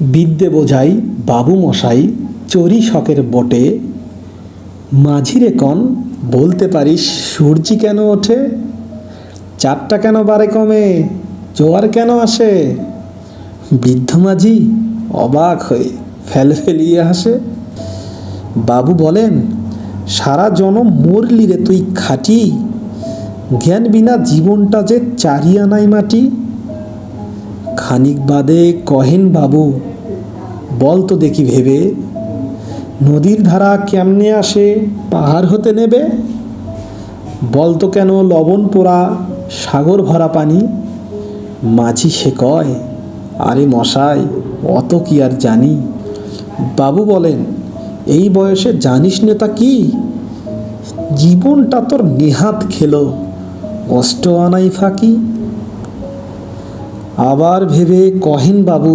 বিদ্যে বোঝাই, বাবু মশাই, চরি শখের বটে। মাঝিরে কন, বলতে পারিস সূর্যি কেন ওঠে? চারটা কেন বারে কমে? জোয়ার কেন আসে? বৃদ্ধ মাঝি অবাক হয়ে ফেল ফেলিয়ে হাসে। বাবু বলেন, সারা জনম মরলি রে তুই খাটি। জ্ঞান বিনা জীবনটা যে চারিয়ানাই মাটি। খানিক বাদে কহেন বাবু বল তো দেখি ভেবে। নদীর ধারা কেমনে আসে, পাহাড় হতে নেবে? বল তো কেন লবণ পোড়া, সাগর ভরা পানি? মাঝি সে কয়, আরে মশাই, অত কি আর জানি? বাবু বলেন, এই বয়সে জানিস নেতা কি? জীবনটা তোর নেহাত খেলো, অষ্ট আনাই ফাঁকি। আবার ভেবে কহেন বাবু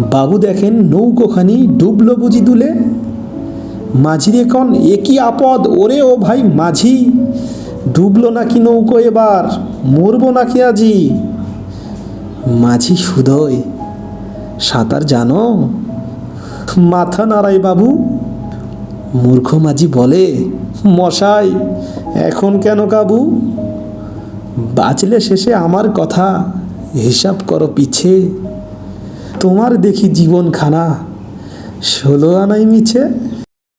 বাবু দেখেন নৌকোখানি ডুবলো বুঝি দুলে। মাঝিরে কন একই আপদ? ওরে ও ভাই মাঝি, ডুবলো নাকি নৌকো এবার? মরবো নাকি আজি? মাঝি, সুদয়, সাঁতার জানো? মাথা নাড়াই বাবু। মূর্খ মাঝি বলে, মশাই, এখন কেন কাবু? বাঁচলে শেষে আমার কথা, হিসাব করো পিছে। তোমার দেখি জীবনখানা ষোলো আনাই মিছে।